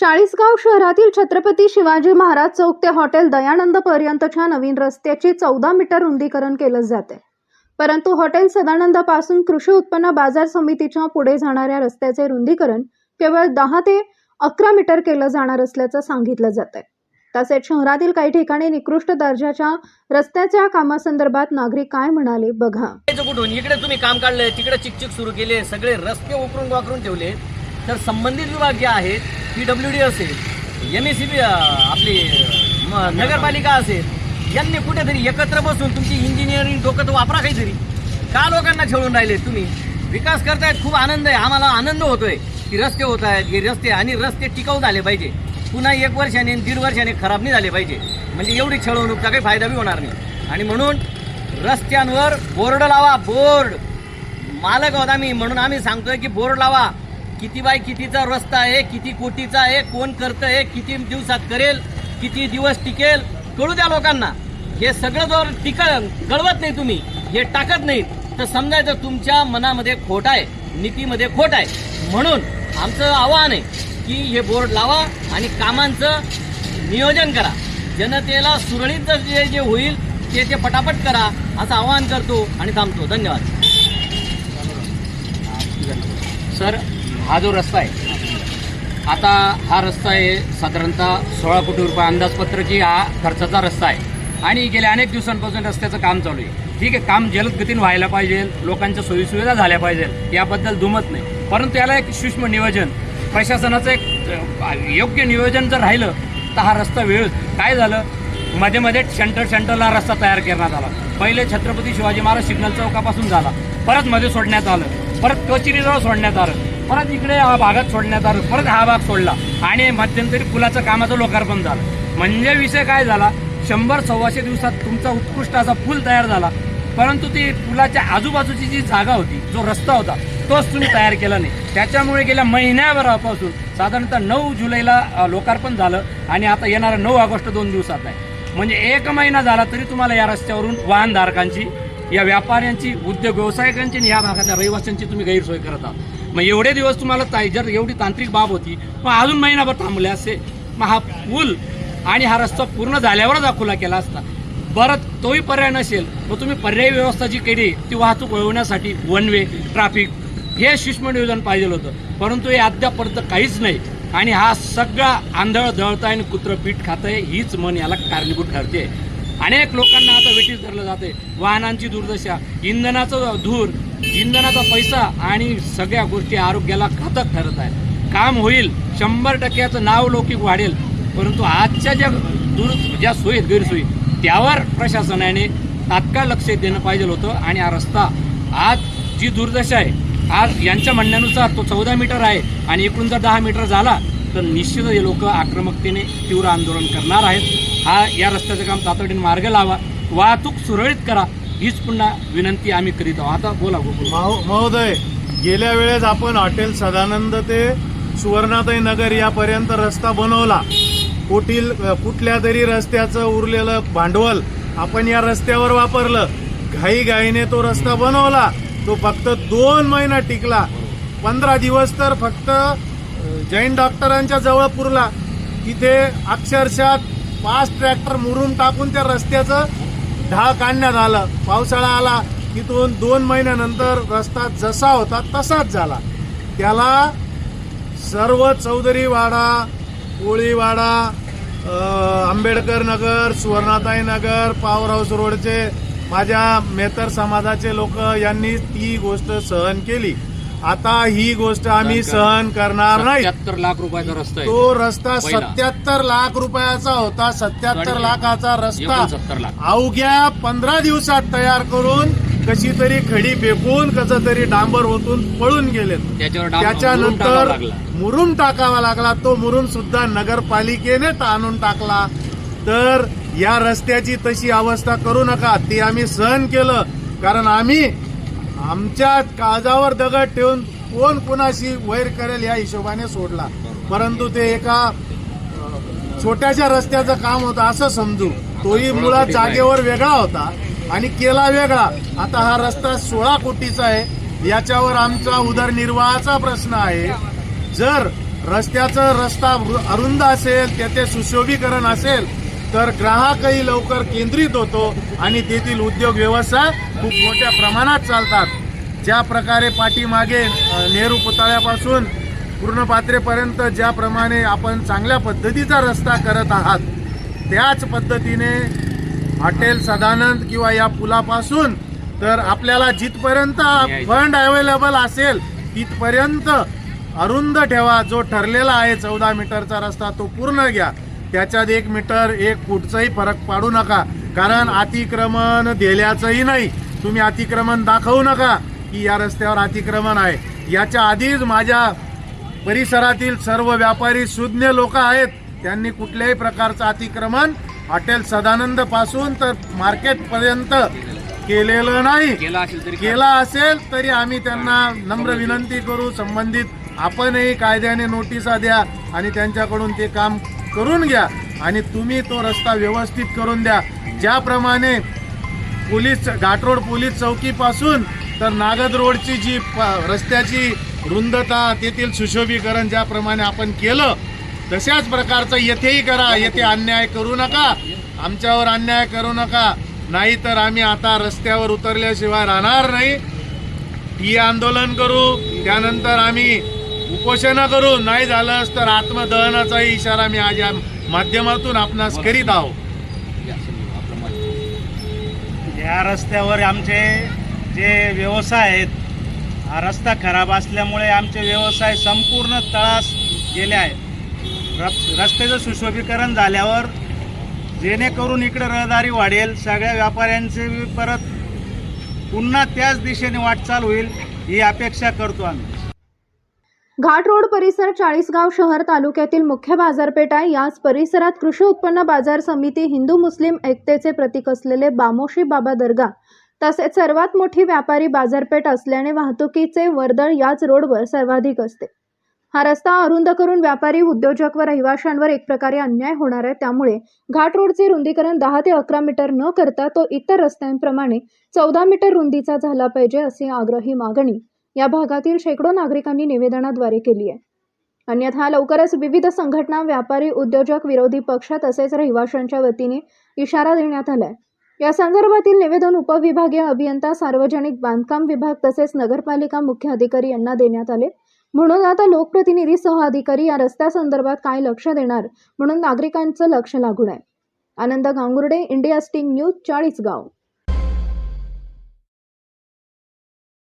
चाळीसगाव शहरातील छत्रपती शिवाजी महाराज चौक ते हॉटेल दयानंद पर्यंतच्या नवीन रस्त्याचे चौदा मीटर रुंदीकरण केलं जाते परंतु हॉटेल सदानंदपासून कृषी उत्पन्न बाजार समितीच्या पुढे जाणाऱ्या रस्त्याचे रुंदीकरण केवळ दहा ते अकरा मीटर केलं जाणार असल्याचं सांगितलं जात आहे तसेच शहरातील काही ठिकाणी निकृष्ट दर्जाच्या रस्त्याच्या कामासंदर्भात नागरिक काय म्हणाले बघा. कुठून? इकडे तुम्ही काम काढलंय तिकडे चिकचिक सुरू केले सगळे रस्ते उकरून वाकरून ठेवले तर संबंधित विभाग जे आहेत पी डब्ल्यू डी असेल एम एस सी बी आपली नगरपालिका असेल यांनी कुठेतरी एकत्र बसून तुमची इंजिनिअरिंग डोकं तर वापरा काहीतरी. का लोकांना खेळून राहिले तुम्ही? विकास करतायत खूप आनंद आहे. आम्हाला आनंद होतोय की रस्ते होत आहेत हे रस्ते आणि रस्ते टिकाऊ झाले पाहिजे. पुन्हा एक वर्षाने दीड वर्षाने खराब नाही झाले पाहिजे. म्हणजे एवढी छळवणूकचा काही फायदा बी होणार नाही. आणि म्हणून रस्त्यांवर बोर्ड लावा बोर्ड. मालक आहोत आम्ही म्हणून आम्ही सांगतोय की बोर्ड लावा. किती बाय कितीचा रस्ता आहे किती कोटीचा आहे कोण करतं आहे किती दिवसात करेल किती दिवस टिकेल कळू द्या लोकांना. हे सगळं जर टिक कळवत नाही तुम्ही हे टाकत नाहीत तर समजायचं तुमच्या मनामध्ये खोट आहे नीतीमध्ये खोट आहे. म्हणून आमचं आव्हान आहे की हे बोर्ड लावा आणि कामांचं नियोजन करा. जनतेला सुरळीत जे जे होईल ते ते पटापट करा असं आवाहन करतो आणि थांबतो. धन्यवाद. सर हा जो रस्ता आहे आता हा रस्ता आहे साधारणतः सोळा कोटी रुपये अंदाजपत्रकी हा खर्चाचा रस्ता आहे. आणि गेल्या अनेक दिवसांपासून रस्त्याचं काम चालू आहे. ठीक आहे काम जलद गतीने व्हायला पाहिजे लोकांच्या सोयीसुविधा झाल्या पाहिजे याबद्दल दुमत नाही. परंतु याला एक सूक्ष्म नियोजन प्रशासनाचं एक योग्य नियोजन जर राहिलं तर हा रस्ता वेळ काय झालं? मध्ये मध्ये सेंटर सेंटरला रस्ता तयार करण्यात आला. पहिले छत्रपती शिवाजी महाराज सिग्नल चौकापासून झाला. परत मध्ये सोडण्यात आलं. परत कचेरीजवळ सोडण्यात आलं. परत इकडे हा भागात सोडण्यात आलं परत हा भाग सोडला. आणि मध्यंतरी पुलाचं कामाचं लोकार्पण झालं. म्हणजे विषय काय झाला? शंभर सव्वाशे दिवसात तुमचा उत्कृष्ट असा पूल तयार झाला. परंतु ती पुलाच्या आजूबाजूची जी जागा होती जो रस्ता होता तोच तुम्ही तयार केला नाही. त्याच्यामुळे गेल्या महिन्याभरापासून साधारणतः नऊ जुलैला लोकार्पण झालं आणि आता येणारा नऊ ऑगस्ट दोन दिवसात आहे. म्हणजे एक महिना झाला तरी तुम्हाला या रस्त्यावरून वाहनधारकांची या व्यापाऱ्यांची उद्योग व्यावसायिकांची आणि या भागातल्या रहिवाशांची तुम्ही गैरसोय करत आहात. मग एवढे दिवस तुम्हाला ताई- जर एवढी तांत्रिक बाब होती मग अजून महिनाभर थांबले असे. मग हा पूल आणि हा रस्ता पूर्ण झाल्यावरच हा केला असता. बरं तोही पर्याय नसेल मग तुम्ही पर्यायी व्यवस्था जी केली ती वाहतूक वळवण्यासाठी वन वे ट्रॅफिक हे सूक्ष्म नियोजन पाहिजे होतं. परंतु हे अद्यापर्यंत काहीच नाही. आणि हा सगळा आंधळ दळताय आणि कुत्रं पीठ खातंय हीच मन याला कारणीभूत ठरते अनेक लोकांना आता वेटीस धरलं जाते. वाहनांची दुर्दशा इंधनाचं धूर इंधनाचा पैसा आणि सगळ्या गोष्टी आरोग्याला घातक ठरत आहेत. काम होईल शंभर टक्क्याचं नाव लौकिक वाढेल परंतु आजच्या ज्या दूर ज्या सोयी गैरसोयी त्यावर प्रशासनाने तात्काळ लक्ष देणं पाहिजे होतं आणि हा रस्ता आज जी दुर्दशा आहे आज यांच्या म्हणण्यानुसार तो चौदा मीटर आहे आणि एकूण जर दहा मीटर झाला तर निश्चित हे लोक आक्रमकतेने तीव्र आंदोलन करणार आहेत. हा या रस्त्याचं काम तातडीने मार्ग लावा. वाहतूक सुरळीत करा. हीच पुन्हा विनंती आम्ही करीत आहोत. आता बोला महो- महोदय गेल्या वेळेस आपण हॉटेल सदानंद ते सुवर्णाताई नगर यापर्यंत रस्ता बनवला. कुठील कुठल्या तरी रस्त्याचं उरलेलं भांडवल आपण या रस्त्यावर वापरलं. घाई घाईने तो रस्ता बनवला. तो फक्त दोन महिना टिकला. पंधरा दिवस तर फक्त जैन डॉक्टरांच्या जवळ पुरला. तिथे अक्षरशः पाच ट्रॅक्टर मुरून टाकून त्या रस्त्याचं ढाळ काढण्यात आलं. पावसाळा आला तिथून दोन महिन्यानंतर रस्ता जसा होता तसाच झाला. त्याला सर्व चौधरी वाडा कोळीवाडा आंबेडकर नगर सुवर्णाताई नगर पॉवर हाऊस रोडचे माझ्या मेतर समाजाचे लोक यांनी ती गोष्ट सहन केली. आता ही गोष्ट आम्ही सहन करणार नाही. सत्याहत्तर लाख रुपयाचा रस्ता आहे. तो रस्ता पहिला. सत्याहत्तर लाख रुपयाचा होता. सत्याहत्तर लाखाचा रस्ता. लाख. अवघ्या पंधरा दिवसात तयार करून कशी तरी खडी फेकून कसं तरी डांबर होतून पळून गेलेत. त्याच्यावर डांब- मुरुम टाकावा त्याच्यानंतर लागला. मुरुम टाकावा लागला. तो मुरुम सुद्धा नगरपालिकेने आणून टाकला. तर या रस्त्याची तशी अवस्था करू नका. ती आम्ही सहन केलं. कारण आम्ही आमच्या काळजावर दगड ठेवून कोण कोणाशी वैर करेल या हिशोबाने सोडला. परंतु ते एका छोट्याशा रस्त्याचं काम होतं असं समजू. तोही मुळात जागेवर वेगळा होता आणि केला वेगळा. आता हा रस्ता सोळा कोटीचा आहे. याच्यावर आमचा उदरनिर्वाहाचा प्रश्न आहे. जर रस्त्याचं रस्ता अरुंद असेल त्याचे सुशोभीकरण असेल तर ग्राहकही लवकर केंद्रित होतो आणि तेथील उद्योग व्यवसाय खूप मोठ्या प्रमाणात चालतात. ज्या प्रकारे पाठीमागे नेहरू पुतळ्यापासून पूर्णपात्रेपर्यंत ज्याप्रमाणे आपण चांगल्या पद्धतीचा रस्ता करत आहात त्याच पद्धतीने हॉटेल सदानंद किंवा या पुलापासून तर आपल्याला जिथपर्यंत फंड अवेलेबल असेल तिथपर्यंत अरुंद ठेवा जो ठरलेला आहे चौदा मीटरचा रस्ता तो पूर्ण घ्या. त्याच्यात एक मीटर एक फूटचाही फरक पाडू नका. कारण अतिक्रमण दिल्याचंही नाही. तुम्ही अतिक्रमण दाखवू नका की या रस्त्यावर अतिक्रमण आहे. याच्या आधीच माझ्या परिसरातील सर्व व्यापारी सुज्ञ लोक आहेत. त्यांनी कुठल्याही प्रकारचं अतिक्रमण हॉटेल सदानंदपासून तर मार्केट पर्यंत केलेलं नाही. केला असेल तरी केला असेल तरी आम्ही त्यांना नम्र विनंती करू. संबंधित आपणही कायद्याने नोटिसा द्या आणि त्यांच्याकडून ते काम करून घ्या आणि तुम्ही तो रस्ता व्यवस्थित करून द्या. ज्याप्रमाणे पोलीस घाटरोड पोलीस चौकीपासून तर नागद रोडची जी प- रस्त्याची रुंदता तेथील सुशोभीकरण ज्याप्रमाणे आपण केलं तशाच प्रकारचं येथेही करा येथे अन्याय करू नका आमच्यावर अन्याय करू नका. नाहीतर आम्ही आता रस्त्यावर उतरल्याशिवाय राहणार नाही. ठी आंदोलन करू त्यानंतर आम्ही उपोषणा करू नाही झालंच तर आत्मदहनाचाही इशारा मी आज या माध्यमातून आपणास करीत आहोत. या रस्त्यावर आमचे जे व्यवसाय आहेत हा रस्ता खराब असल्यामुळे आमचे व्यवसाय संपूर्ण तळास गेले आहेत. रस्त्याचं सुशोभीकरण झाल्यावर जेणेकरून इकडे रहदारी वाढेल सगळ्या व्यापाऱ्यांचे परत पुन्हा त्याच दिशेने वाटचाल होईल ही अपेक्षा करतो आम्ही. घाट रोड परिसर चाळीसगाव शहर तालुक्यातील मुख्य बाजारपेठ आहे. याच परिसरात कृषी उत्पन्न बाजार समिती हिंदू मुस्लिम एकतेचे प्रतीक असलेले बामोशी बाबा दर्गा तसेच सर्वात मोठी व्यापारी बाजारपेठ असल्याने वाहतुकीचे वर्दळ याच रोडवर सर्वाधिक असते. हा रस्ता अरुंद करून व्यापारी उद्योजक व रहिवाशांवर एक प्रकारे अन्याय होणार आहे. त्यामुळे घाट रोडचे रुंदीकरण दहा ते अकरा मीटर न करता तो इतर रस्त्यांप्रमाणे चौदा मीटर रुंदीचा झाला पाहिजे अशी आग्रही मागणी या भागातील शेकडो नागरिकांनी निवेदनाद्वारे केली आहे. अन्यथा लवकरच विविध संघटना व्यापारी उद्योजक विरोधी पक्ष तसेच रहिवाशांच्या वतीने इशारा देण्यात आलाय. या संदर्भातील निवेदन उपविभागीय अभियंता सार्वजनिक बांधकाम विभाग तसेच नगरपालिका मुख्य अधिकारी यांना देण्यात आले. म्हणून आता लोकप्रतिनिधी सह अधिकारी या रस्त्यासंदर्भात काय लक्ष देणार म्हणून नागरिकांचं लक्ष लागून आहे. Anand Gangurde India sting news Chalisgaon.